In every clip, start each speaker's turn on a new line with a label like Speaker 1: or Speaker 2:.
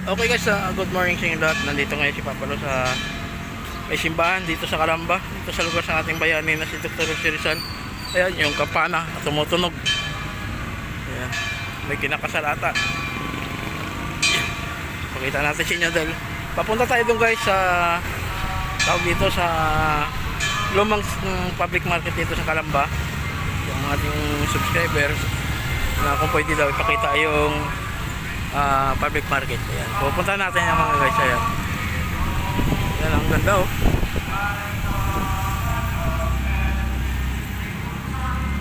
Speaker 1: Okay guys, ah, good morning sa inyo lahat. Nandito ngayon si Papalo sa may simbahan dito sa Kalamba, dito sa lugar sa ating bayani na si Dr. Rizal. Ayan, yung kampana tumutunog. Ayan, may kinakasalata. Pakita natin sa inyo dahil papunta tayo doon guys sa tawag dito sa lumang mm, public market dito sa Kalamba. Yung ating subscribers na kung pwede daw ipakita yung ah, public market. Ayan. Pupunta natin yung mga guys. Ayan. Ayan, ang ganda oh.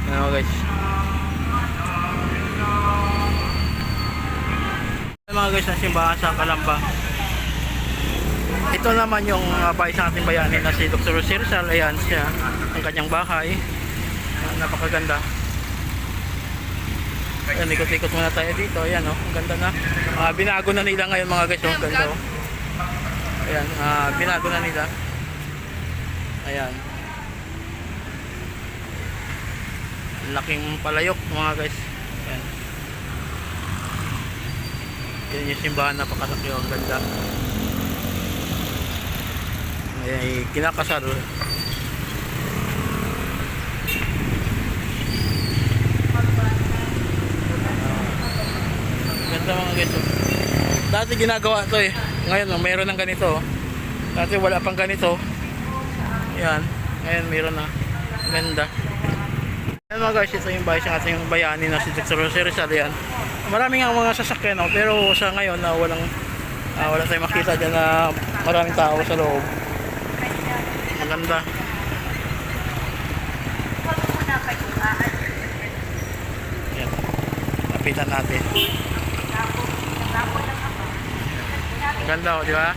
Speaker 1: Ayan mga guys. Ayan mga guys, ang simbahan sa Kalamba. Ito naman yung uh, bahay sa ating bayani na si Dr. Rizal. Ayan siya, ang kanyang bahay. Napakaganda. Ayan, ikot-ikot muna tayo dito. Ayan, oh, ang ganda na. Ah, binago na nila ngayon mga guys. Oh, ang ganda, oh. Ayan, ah, binago na nila. Ayan. Laking palayok mga guys. Ayan. Yan yung simbahan napakalaki. oh, Ang ganda. Ayan, kinakasal. Ganda mga guys. oh. Dati ginagawa to eh. Ngayon oh, mayroon ng ganito. oh. Dati wala pang ganito. Yan. Ngayon mayroon na. Ganda. Ayan mga guys, ito yung bahay sa ating bayani na si Dr. Jose Rizal. Yan. Maraming ang mga sasakyan oh, pero sa ngayon na walang ah, wala tayong makita dyan na maraming tao sa loob. Maganda. Yan. Lapitan natin. Ganda oh, di ba?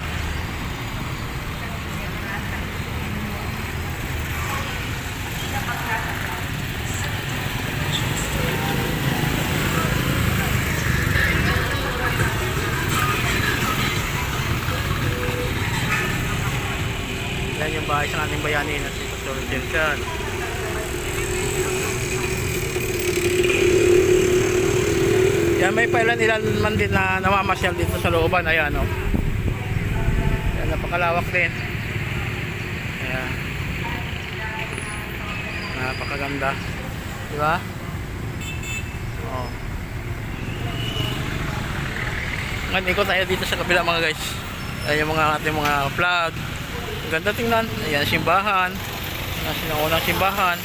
Speaker 1: Yan yung bahay sa ating bayani na si Dr. Jelkan. Yan may pailan ilan man din na namamasyal dito sa looban. Ayan o. Yan napakalawak din. Ayan. Napakaganda. Di ba? Oh. Ngayon ikot tayo dito sa kabila mga guys. Ayan yung mga ating mga flag. Ganda tingnan. Ayan simbahan. Nasa ng unang simbahan.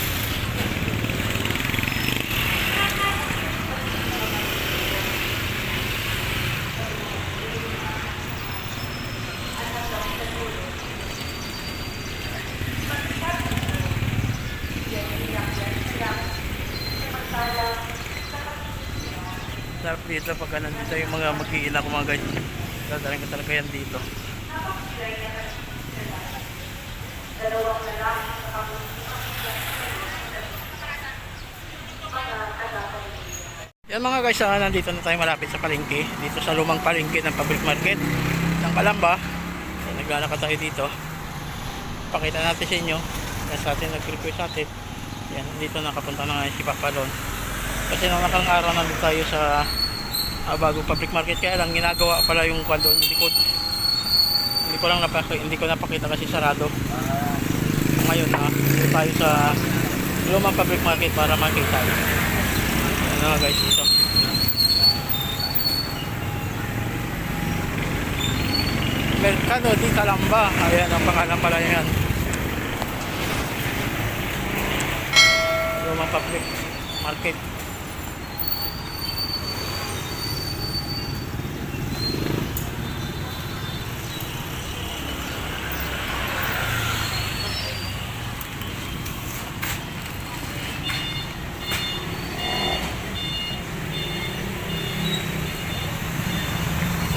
Speaker 1: Dito pagka nandito yung mga mag-iina ko mga guys. Dadaling ko talaga yan dito. Yan mga guys, ah, nandito na tayo malapit sa palengke. Dito sa lumang palengke ng public market ng Kalamba. So, naglalakad tayo dito. Pakita natin sa inyo. Yan sa atin, nag-request sa atin. Yan, dito nakapunta na nga si Papalon. Kasi nung nakang araw nandito tayo sa ah, bagong public market. Kaya lang ginagawa pala yung kwan doon, yung likod. Hindi ko lang napakita, hindi ko napakita kasi sarado. Ngayon na, dito tayo sa lumang public market para makita. Ano guys, dito. Mercado di Calamba. Ayan ang pangalan pala yan. Lumang public market.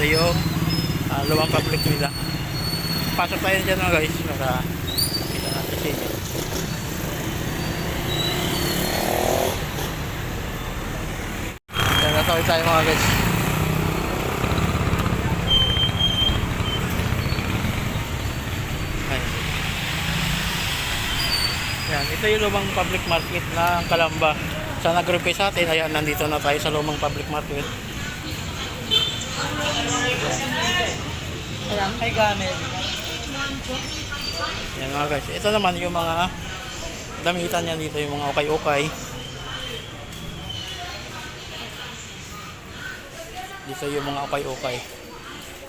Speaker 1: Ito yung uh, lumang public nila. Pasok tayo dyan mga guys para kita natin sa inyo. Yan, natawid tayo mga guys. Ayan. Yan, ito yung lumang public market na Kalamba. Sa nag-request sa atin, ayan, nandito na tayo sa lumang public market.
Speaker 2: Alam, may gamit.
Speaker 1: Yan mga guys. Ito naman yung mga damitan niya dito, yung mga ukay-ukay. Dito yung mga ukay-ukay.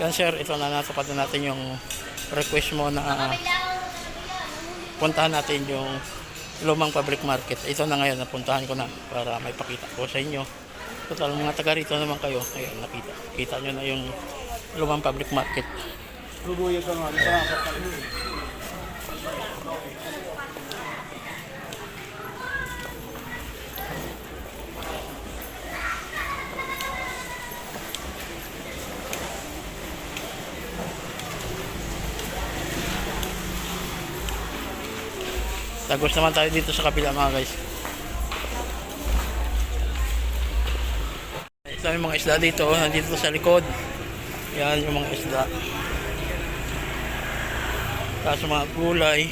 Speaker 1: Yan sir, ito na natupad na natin yung request mo na ah, puntahan natin yung lumang public market. Ito na ngayon, napuntahan ko na para may pakita ko sa inyo. Total, mga taga rito naman kayo. Ayun, nakita. Kita nyo na yung lumang public market.
Speaker 2: Lubuyag ka nga. Ito
Speaker 1: Tagos naman tayo dito sa kabila mga guys. Ito yung mga isda dito, nandito sa likod. Yan yung mga isda. Tapos mga gulay.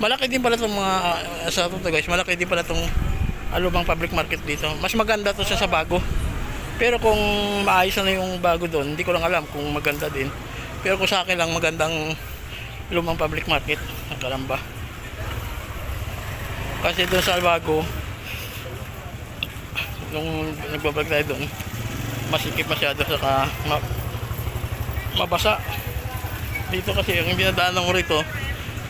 Speaker 1: Malaki din pala itong mga, uh, sa ito guys, malaki din pala itong alubang public market dito. Mas maganda to siya sa bago. Pero kung maayos na yung bago doon, hindi ko lang alam kung maganda din. Pero kung sa akin lang magandang lumang public market ng Kalamba. Kasi doon sa Albago, nung nagbablog tayo doon, masikip masyado saka ma, mabasa. Dito kasi yung binadaanan ko rito,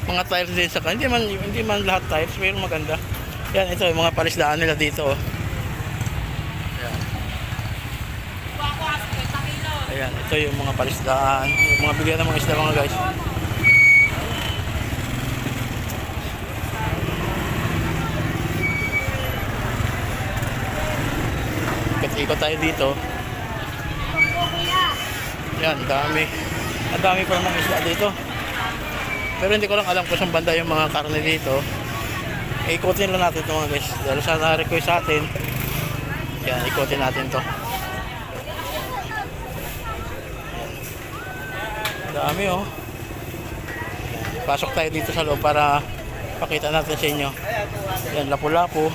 Speaker 1: mga tiles din sa hindi man hindi man lahat tiles pero maganda. Yan ito yung mga palisdaan nila dito. oh. Yan. Ayan, ito yung mga palisdaan, yung mga bigyan ng mga isda mga guys. Ikot-ikot tayo dito. Yan, dami. Ang dami pa naman isda dito. Pero hindi ko lang alam kung saan banda yung mga karne dito. Ikotin lang natin ito mga guys. Dahil sa na-request sa atin. Yan, ikotin natin to. Dami oh. Pasok tayo dito sa loob para pakita natin sa inyo. Yan, lapu-lapu.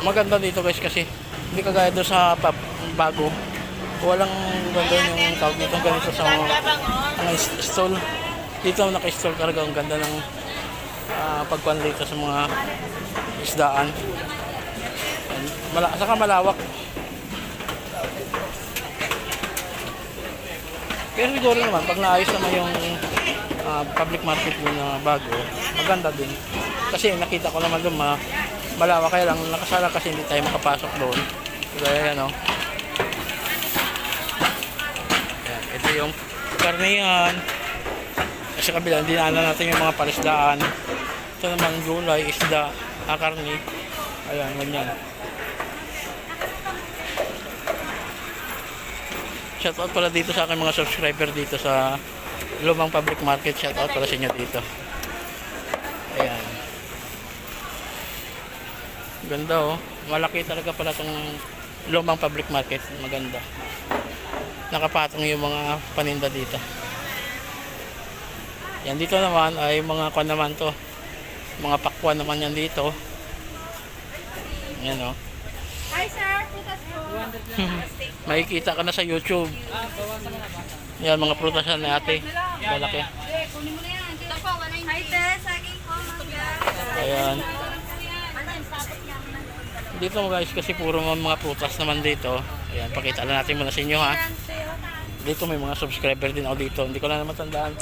Speaker 1: Maganda dito guys kasi hindi kagaya doon sa pub, bago. Walang ganda yung tawag dito ganito sa mga, mga stall. Dito naka-stall talaga ang ganda ng uh, pagkuhan dito sa mga isdaan. Mala saka malawak. Pero siguro naman, pag naayos naman yung ah, public market mo na bago, maganda din. Kasi nakita ko naman doon, ma malawak kaya lang, nakasara kasi hindi tayo makapasok doon. Kaya yan, oh. Yan, ito yung karnihan. Sa kabila, dinaanan natin yung mga palisdaan. Ito naman gulay, isda, ah, karni. Ayan, ganyan. Shoutout pala dito sa aking mga subscriber dito sa Lumang Public Market. Shoutout pala sa inyo dito. Ayan. Ganda oh. Malaki talaga pala itong Lumang Public Market. Maganda. Nakapatong yung mga paninda dito. Yan dito naman ay mga kwan naman to. Mga pakwan naman yan dito. Yan oh.
Speaker 3: Hi sir, putas po.
Speaker 1: Makikita ka na sa YouTube. Yan, mga prutas yan ni ate. Malaki.
Speaker 3: Kunin mo na yan. Ito po, wala yung Hi te, saging po, mangga.
Speaker 1: Ayan. Dito guys, kasi puro mga prutas naman dito. Ayan, pakita lang natin muna sa inyo ha. Dito may mga subscriber din ako dito. Hindi ko na naman tandaan.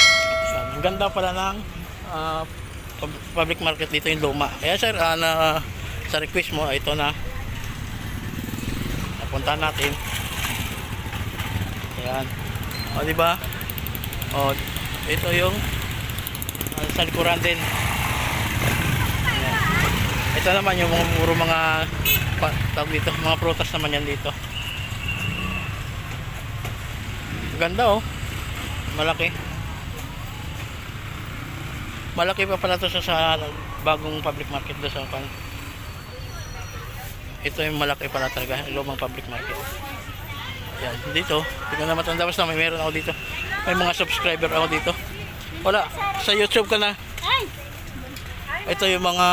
Speaker 1: Ayan, ang ganda pala ng pub- public market dito yung luma. Kaya sir, ah, na, sa request mo, ito na. Napuntahan natin. Ayan. O, di ba? O, ito yung ah, sa likuran din. Ito naman yung mga puro mga tawag dito, mga prutas naman yan dito. Ganda oh. Malaki. Malaki pa pala to sa, sa bagong public market doon sa kan. Ito yung malaki pala talaga, yung lumang public market. Yan, dito. Hindi na matanda basta may meron ako dito. May mga subscriber ako dito. Wala, sa YouTube ka na. Ito yung mga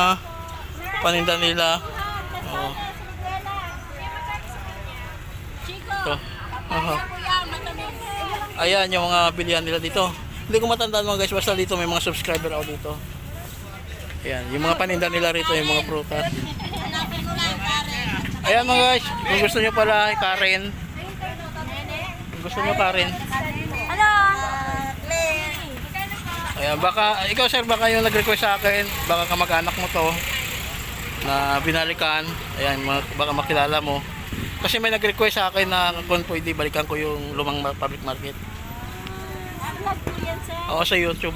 Speaker 1: paninda nila. Oo. Ito. Aha. Ayan yung mga bilihan nila dito. Hindi ko matandaan mga guys, basta dito may mga subscriber ako dito. Ayan, yung mga paninda nila rito, yung mga prutas. Ayan mga guys, kung gusto nyo pala, Karen. Kung gusto nyo Karen.
Speaker 3: Hello.
Speaker 1: Ayan, baka, ikaw sir, baka yung nag-request sa akin, baka kamag-anak mo to, na binalikan, ayan, baka makilala mo. Kasi may nag-request sa akin na kung pwede balikan ko yung lumang ma- public market.
Speaker 3: Vlog po yan, sir.
Speaker 1: Oo, sa YouTube.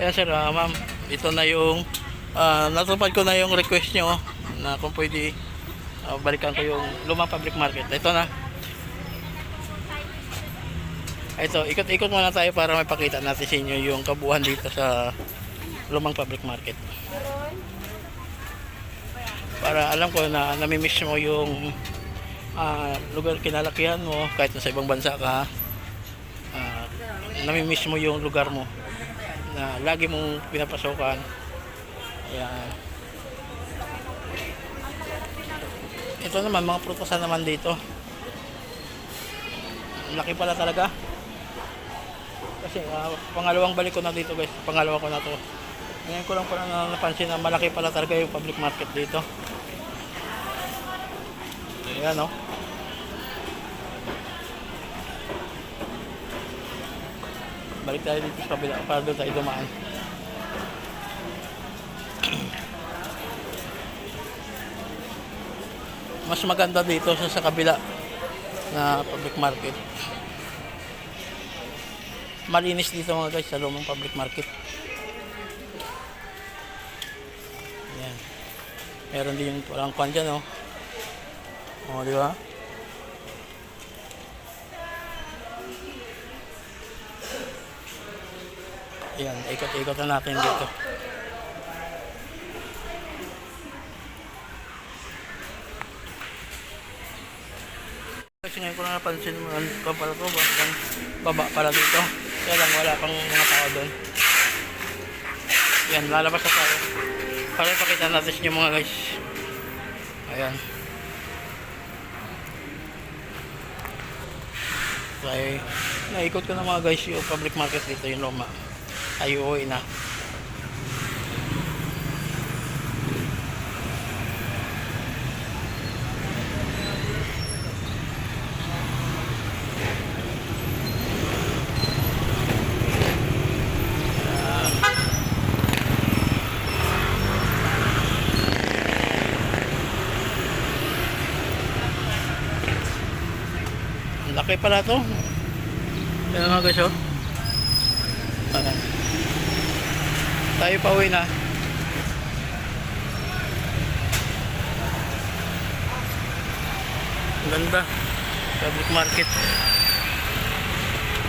Speaker 1: Ayan sir, ah, ma'am, ito na yung, ah, natupad ko na yung request nyo na kung pwede ah, balikan ko yung lumang public market. Ito na. Ito, ikot-ikot muna tayo para may pakita natin sa inyo yung kabuuan dito sa lumang public market. Para alam ko na namimiss mo yung ah, lugar kinalakihan mo kahit nasa ibang bansa ka ah, namimiss mo yung lugar mo na lagi mong pinapasokan. Ayan. Ito naman, mga prutasan naman dito. Laki pala talaga. Kasi ah, pangalawang balik ko na dito guys. Pangalawa ko na to. Ngayon ko lang pala na napansin na malaki pala talaga yung public market dito. Ayan oh. Balik tayo dito sa kabila para doon tayo dumaan. Mas maganda dito sa, sa kabila na public market. Malinis dito mga guys sa lumang public market. Meron din walang kwan dyan, oh. O, di ba? Ayan, ikot-ikot na natin dito. Kasi ngayon ko na napansin mo, pala to, hanggang baba pala dito. Kaya lang wala pang mga tao doon. Yan, lalabas na tayo. Para ipakita natin yung mga guys. Ayan. So, ay, naikot ko na mga guys yung public market dito, yung Loma. Ay, uuwi na. Pala to. Yan mga guys, oh. Ayan. Tayo pa uwi na. Ang ganda. Public market.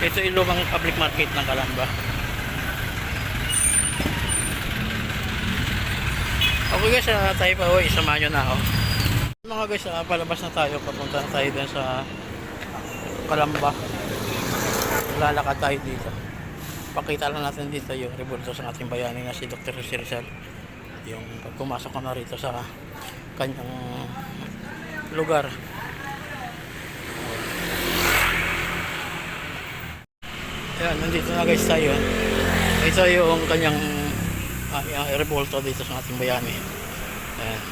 Speaker 1: Ito yung lumang public market ng Kalamba. Okay guys, ah, tayo pa uwi. Samahan nyo na ako. Mga guys, ah, palabas na tayo. Papunta na tayo dun sa Kalamba. Lalakad tayo dito. Pakita lang natin dito yung revolto sa ating bayani na si Dr. Jose Rizal. Yung pag pumasok ko na rito sa kanyang lugar. Ayan, nandito na guys tayo. Ito yung kanyang yung revolto dito sa ating bayani. Ayan.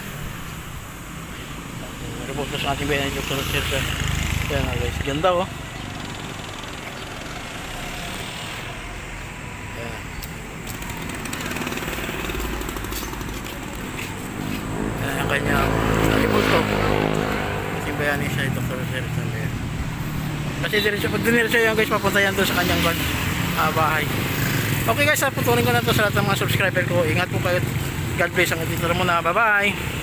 Speaker 1: Revolto sa ating bayani Dr. Jose Ayan na guys, ganda oh. Ang kanyang revolto. Ating bayani siya. Jose Rizal. Ayan. Kasi diretso, pag diniretso yan guys, papunta yan doon sa kanyang ah, bahay. Okay guys, ah, putulin ko na to sa lahat ng mga subscriber ko. Ingat po kayo. God bless. Hanggang dito na muna. Bye-bye.